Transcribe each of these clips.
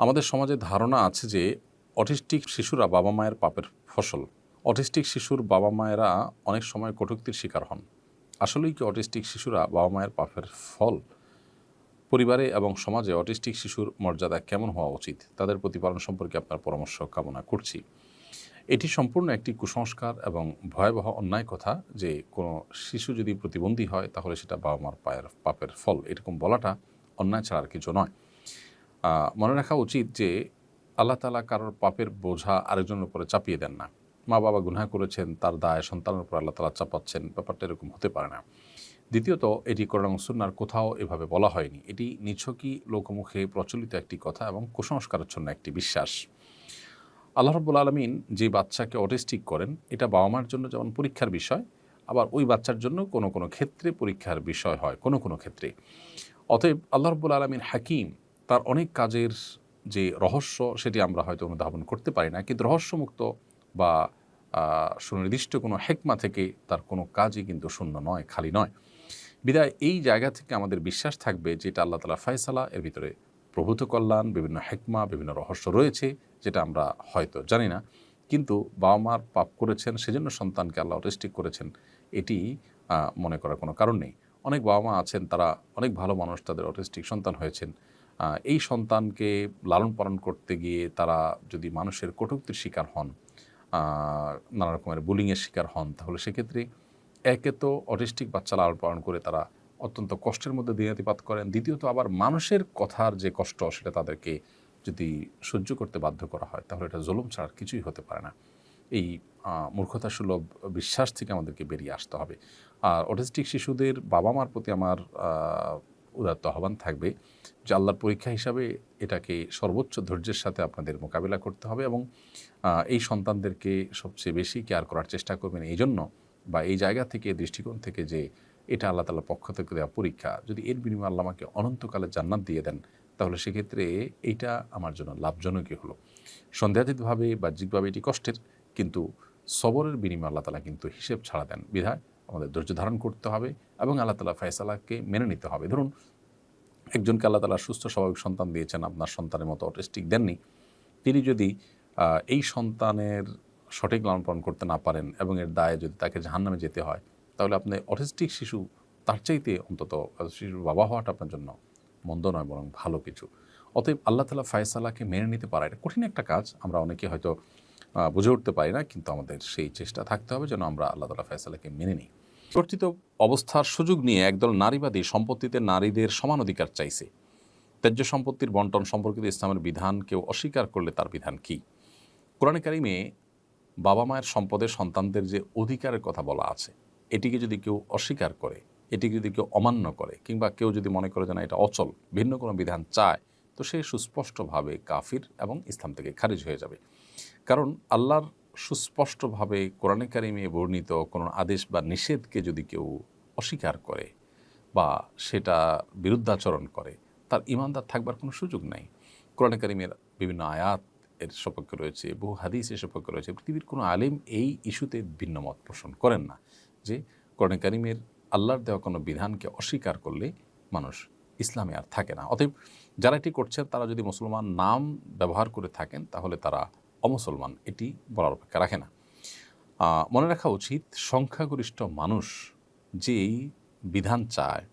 আমাদের সমাজে ধারণা আছে যে অটিস্টিক শিশুরা বাবা মায়ের পাপের ফসল। অটিস্টিক শিশুর বাবা মায়েরা অনেক সময় কটূক্তির শিকার হন। আসলেই কি অটিস্টিক শিশুরা বাবা মায়ের পাপের ফল? পরিবারে এবং সমাজে অটিস্টিক শিশুর মর্যাদা কেমন হওয়া উচিত? তাদের প্রতিপালন সম্পর্কে আপনার পরামর্শ, কামনা করছি। এটি সম্পূর্ণ একটি কুসংস্কার এবং ভয়াবহ অন্যায় কথা যে কোনো শিশু যদি প্রতিবন্ধী হয়, তাহলে সেটা বাবা মার পায়ের পাপের ফল। এরকম বলাটা অন্যায় ছাড়া আর কিছু নয়। মনে রাখা উচিত যে আল্লাহ তালা কারোর পাপের বোঝা আরেকজনের উপরে চাপিয়ে দেন না। মা বাবা গুনাহ করেছেন, তার দায় সন্তানের উপর আল্লাহ তালা চাপাচ্ছেন, ব্যাপারটা এরকম হতে পারে না। দ্বিতীয়ত, এটি করোনা সুন্নার কোথাও এভাবে বলা হয়নি। এটি নিছকই লোকমুখে প্রচলিত একটি কথা এবং কুসংস্কারাচ্ছন্ন একটি বিশ্বাস। আল্লাহ রব্বুল আলমিন যে বাচ্চাকে অটিস্টিক করেন, এটা বাবা মার জন্য যেমন পরীক্ষার বিষয়, আবার ওই বাচ্চার জন্য কোনো কোনো ক্ষেত্রে পরীক্ষার বিষয় হয়, কোনো কোনো ক্ষেত্রে। অতএব আল্লাহ রব্বুল আলমিন হাকিম তার অনেক কাজের যে রহস্য সেটি আমরা হয়তো অনুধাবন করতে পারি না। কিন্তু রহস্যমুক্ত বা সুনির্দিষ্ট কোনো হেকমা থেকে তার কোনো কাজই কিন্তু শূন্য নয়, খালি নয়। বিদায়, এই জায়গা থেকে আমাদের বিশ্বাস থাকবে যেটা আল্লাহ তালা ফয়সালা, এর ভিতরে প্রভূত কল্যাণ, বিভিন্ন হেকমা, বিভিন্ন রহস্য রয়েছে, যেটা আমরা হয়তো জানি না। কিন্তু বাবা মার পাপ করেছেন, সেজন্য সন্তানকে আল্লাহ অটিস্টিক করেছেন, এটি মনে করার কোনো কারণ নেই। অনেক বাবা মা আছেন, তারা অনেক ভালো মানুষ, তাদের অটিস্টিক সন্তান হয়েছেন। এই সন্তানকে লালন পালন করতে গিয়ে তারা যদি মানুষের কটুক্তির শিকার হন নানা রকমের বুলিংয়ের শিকার হন, তাহলে সেক্ষেত্রে একে তো অটিস্টিক বাচ্চা লালন পালন করে তারা অত্যন্ত কষ্টের মধ্যে দিনাতিপাত করেন। দ্বিতীয়ত আবার মানুষের কথার যে কষ্ট, সেটা তাদেরকে যদি সহ্য করতে বাধ্য করা হয়, তাহলে এটা জুলুম ছাড়া আর কিছুই হতে পারে না। এই মূর্খতা সুলভ বিশ্বাস থেকে আমাদেরকে বেরিয়ে আসতে হবে। আর অটিস্টিক শিশুদের বাবা মার প্রতি আমার উদাত্ত আহ্বান থাকবে যে আল্লাহর পরীক্ষা হিসাবে এটাকে সর্বোচ্চ ধৈর্যের সাথে আপনাদের মোকাবিলা করতে হবে এবং এই সন্তানদেরকে সবচেয়ে বেশি কেয়ার করার চেষ্টা করবেন। এই জন্য বা এই জায়গা থেকে দৃষ্টিকোণ থেকে যে এটা আল্লাহ তালার পক্ষ থেকে দেওয়া পরীক্ষা, যদি এর বিনিময়ে আল্লাহ আমাকে অনন্তকালে জান্নাত দিয়ে দেন, তাহলে সেক্ষেত্রে এইটা আমার জন্য লাভজনকই হলো। সন্দেহাতীতভাবে, বাহ্যিকভাবে এটি কষ্টের, কিন্তু সবরের বিনিময়ে আল্লাহ তালা কিন্তু হিসেব ছাড়া দেন। বিধায় আমাদের ধৈর্য ধারণ করতে হবে এবং আল্লাহ তালা ফয়সালাকে মেনে নিতে হবে। ধরুন, একজনকে আল্লাহ তালা সুস্থ স্বাভাবিক সন্তান দিয়েছেন, আপনার সন্তানের মতো অটিস্টিক দেননি। তিনি যদি এই সন্তানের সঠিক লালন পালন করতে না পারেন এবং এর দায়ে যদি তাকে জাহান্নামে যেতে হয়, তাহলে আপনি অটিস্টিক শিশু, তার চাইতে অন্তত শিশুর বাবা হওয়াটা আপনার জন্য মন্দ নয়, বরং ভালো কিছু। অতএব আল্লাহ তালা ফায়সালাকে মেনে নিতে পারা, এটা কঠিন একটা কাজ। আমরা অনেকে হয়তো বুঝে উঠতে পারি না, কিন্তু আমাদের সেই চেষ্টা থাকতে হবে যেন আমরা আল্লাহ তালা ফায়সালাকে মেনে নিই। প্রকৃত অবস্থার সুযোগ নিয়ে একদল নারীবাদী সম্পত্তিতে নারীদের সমান অধিকার চাইছে। ত্যায্য সম্পত্তির বন্টন সম্পর্কিত ইসলামের বিধান কেউ অস্বীকার করলে তার বিধান কী? কোরআনে কারিমে বাবা মায়ের সম্পদের সন্তানদের যে অধিকারের কথা বলা আছে, এটিকে যদি কেউ অস্বীকার করে, এটিকে যদি কেউ অমান্য করে, কিংবা কেউ যদি মনে করে যে না, এটা অচল, ভিন্ন কোনো বিধান চায়, তো সে সুস্পষ্টভাবে কাফির এবং ইসলাম থেকে খারিজ হয়ে যাবে। কারণ আল্লাহর সুস্পষ্টভাবে কোরআনে কারিমে বর্ণিত কোনো আদেশ বা নিষেধকে যদি কেউ অস্বীকার করে বা সেটা বিরুদ্ধাচরণ করে, তার ইমানদার থাকবার কোনো সুযোগ নাই। কোরআনে কারিমের বিভিন্ন আয়াত এর সপক্ষে রয়েছে, বহু হাদিস এর সপক্ষে রয়েছে। পৃথিবীর কোনো আলেম এই ইস্যুতে ভিন্ন মত পোষণ করেন না যে কোরআনে কারিমের আল্লাহর দেওয়া কোনো বিধানকে অস্বীকার করলে মানুষ ইসলামে আর থাকে না। অতএব যারা এটি করছেন তারা যদি মুসলমান নাম ব্যবহার করে থাকেন, তাহলে তারা অমুসলমান, এটি বলার অপেক্ষা রাখে না। মনে রাখা উচিত, সংখ্যাগরিষ্ঠ মানুষ যেই বিধান চায়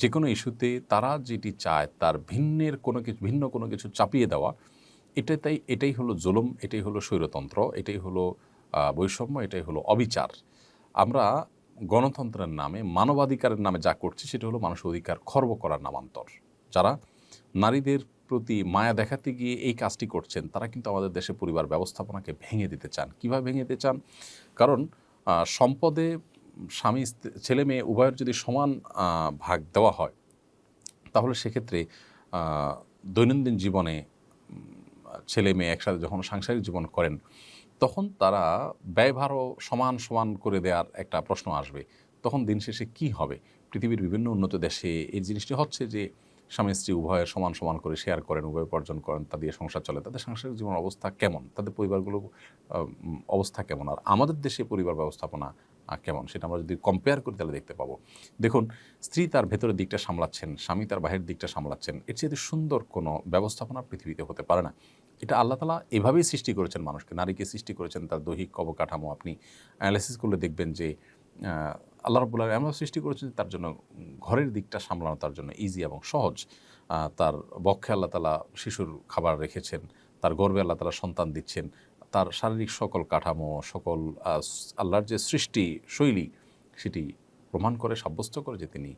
যে কোনো ইস্যুতে তারা যেটি চায়, তার ভিন্নের কোনো কিছু, ভিন্ন কোনো কিছু চাপিয়ে দেওয়া এটা তাই, এটাই হলো জুলুম, এটাই হলো স্বৈরতন্ত্র, এটাই হলো বৈষম্য, এটাই হলো অবিচার। আমরা গণতন্ত্রের নামে, মানবাধিকারের নামে যা করছি, সেটা হলো মানুষের অধিকার খর্ব করার নামান্তর। যারা নারীদের প্রতি মায়া দেখাতে গিয়ে এই কাজটি করছেন, তারা কিন্তু আমাদের দেশে পরিবার ব্যবস্থাপনাকে ভেঙে দিতে চান। কীভাবে ভেঙে দিতে চান? কারণ সম্পদে স্বামী, ছেলে মেয়ে উভয়ের যদি সমান ভাগ দেওয়া হয়, তাহলে সেক্ষেত্রে দৈনন্দিন জীবনে ছেলে মেয়ে একসাথে যখন সাংসারিক জীবন করেন, তখন তারা ব্যয়ভারও সমান সমান করে দেওয়ার একটা প্রশ্ন আসবে। তখন দিন শেষে কী হবে? পৃথিবীর বিভিন্ন উন্নত দেশে এই জিনিসটি হচ্ছে যে স্বামী স্ত্রী উভয়ে সমান সমান করে শেয়ার করেন, উভয় উপার্জন করেন, তা দিয়ে সংসার চলে। তাদের সাংসারিক জীবন অবস্থা কেমন? তাদের পরিবারগুলো অবস্থা কেমন? আর আমাদের দেশে পরিবার ব্যবস্থাপনা কেমন? সেটা আমরা যদি কম্পেয়ার করি, তাহলে দেখতে পাবো। দেখুন, স্ত্রী তার ভেতরের দিকটা সামলাচ্ছেন, স্বামী তার বাহিরের দিকটা সামলাচ্ছেন। এর চেয়ে সুন্দর কোনো ব্যবস্থাপনা পৃথিবীতে হতে পারে না। এটা আল্লাহ তালা এভাবেই সৃষ্টি করেছেন মানুষকে। নারীকে সৃষ্টি করেছেন তার দৈহিক অবকাঠামো। আপনি অ্যানালাইসিস করলে দেখবেন যে আল্লাহ রবুল্লাহ এমন সৃষ্টি করেছেন তার জন্য ঘরের দিকটা সামলানো তার জন্য ইজি এবং সহজ। তার বক্ষে আল্লাহ তালা শিশুর খাবার রেখেছেন, তার গর্বে আল্লাহ তালা সন্তান দিচ্ছেন, তার শারীরিক সকল কাঠামো, সকল আল্লাহর যে সৃষ্টি শৈলী, সেটি প্রমাণ করে, সাব্যস্ত করে যে তিনি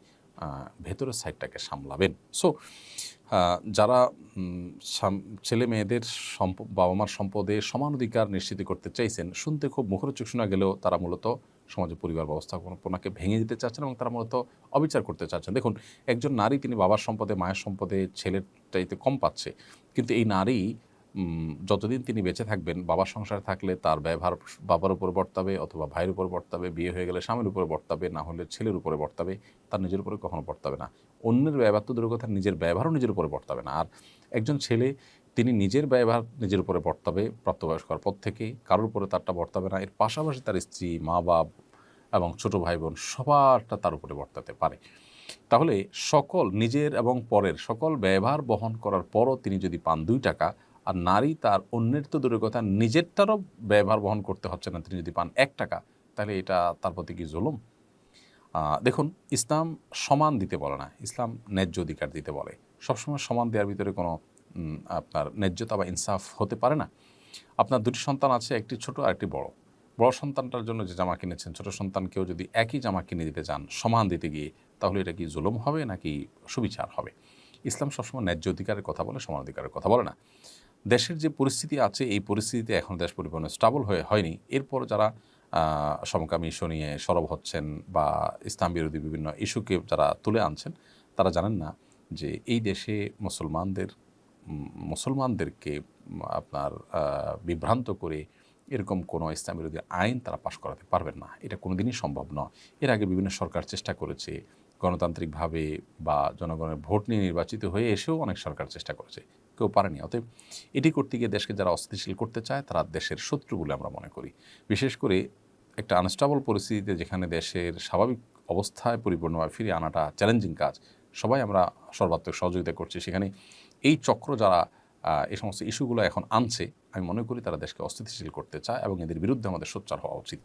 ভেতরের সাইডটাকে সামলাবেন। সো যারা ছেলে মেয়েদের সম্প বাবা মার সম্পদে সমান অধিকার নিশ্চিত করতে চাইছেন, শুনতে খুব মুখরোচক শোনা গেলেও তারা মূলত সমাজে পরিবার ব্যবস্থাপনাকে ভেঙে দিতে চাচ্ছেন এবং তারা মূলত অবিচার করতে চাচ্ছেন। দেখুন, একজন নারী তিনি বাবার সম্পদে, মায়ের সম্পদে ছেলের চাইতে কম পাচ্ছে। কিন্তু এই নারী যতদিন তিনি বেঁচে থাকবেন, বাবার সংসারে থাকলে তার ব্যবহার বাবার উপর বর্তাবে অথবা ভাইয়ের উপর বর্তাবে, বিয়ে হয়ে গেলে স্বামীর উপরে বর্তাবে, না হলে ছেলের উপরে বর্তাবে, তার নিজের উপরে কখনো বর্তাবে না। অন্যের ব্যবহার তো দূরের কথা, নিজের ব্যবহারও নিজের উপরে বর্তাবে না। আর একজন ছেলে, তিনি নিজের ব্যবহার নিজের উপরে বর্তাবে প্রাপ্তবয়স্ক হওয়ার পর থেকে, কারোর উপরে তারটা বর্তাবে না, এর পাশাপাশি তার স্ত্রী, মা, বাপ এবং ছোট ভাই বোন সবারটা তার উপরে বর্তাতে পারে। তাহলে সকল নিজের এবং পরের সকল ব্যবহার বহন করার পরও তিনি যদি পান দুই টাকা আর নারী তার অন্যের তো দূরের কথা, নিজেরটারও ব্যবহার বহন করতে হচ্ছে না। তিনি যদি পান এক টাকা, তাহলে এটা তার প্রতি কি জুলুম? দেখুন, ইসলাম সমান দিতে বলে না, ইসলাম ন্যায্য অধিকার দিতে বলে। সবসময় সমান দেওয়ার ভিতরে কোনো আপনার ন্যায্যতা বা ইনসাফ হতে পারে না। আপনার দুটি সন্তান আছে, একটি ছোট আর একটি বড়। বড় সন্তানটার জন্য যে জামা কিনেছেন, ছোট সন্তানকেও যদি একই জামা কিনে দিতে চান সমান দিতে গিয়ে, তাহলে এটা কি জুলুম হবে নাকি সুবিচার হবে? ইসলাম সবসময় ন্যায্য অধিকারের কথা বলে, সমান অধিকারের কথা বলে না। দেশের যে পরিস্থিতি আছে, এই পরিস্থিতিতে এখন দেশ পরিপূর্ণ স্টাবল হয়ে হয়নি। এরপর যারা সমকামী ইস্যু নিয়ে সরব হচ্ছেন বা ইসলাম বিরোধী বিভিন্ন ইস্যুকে যারা তুলে আনছেন, তারা জানেন না যে এই দেশে মুসলমানদের মুসলমানদেরকে আপনার বিভ্রান্ত করে এরকম কোনো ইসলাম বিরোধী আইন তারা পাশ করাতে পারবেন না। এটা কোনোদিনই সম্ভব নয়। এর আগে বিভিন্ন সরকার চেষ্টা করেছে, গণতান্ত্রিকভাবে বা জনগণের ভোট নিয়ে নির্বাচিত হয়ে এসেও অনেক সরকার চেষ্টা করেছে। কেউ পারেনি। অতএব এটি করতে গিয়ে দেশকে যারা অস্থিতিশীল করতে চায়, তারা দেশের শত্রু বলে আমরা মনে করি। বিশেষ করে একটা আনস্টেবল পরিস্থিতিতে যেখানে দেশের স্বাভাবিক অবস্থায় পরিপূর্ণভাবে ফিরিয়ে আনাটা চ্যালেঞ্জিং কাজ, সবাই আমরা সর্বাত্মক সহযোগিতা করছি। সেখানে এই চক্র যারা এই সমস্ত ইস্যুগুলো এখন আনছে, আমি মনে করি তারা দেশকে অস্থিতিশীল করতে চায় এবং এদের বিরুদ্ধে আমাদের সোচ্চার হওয়া উচিত।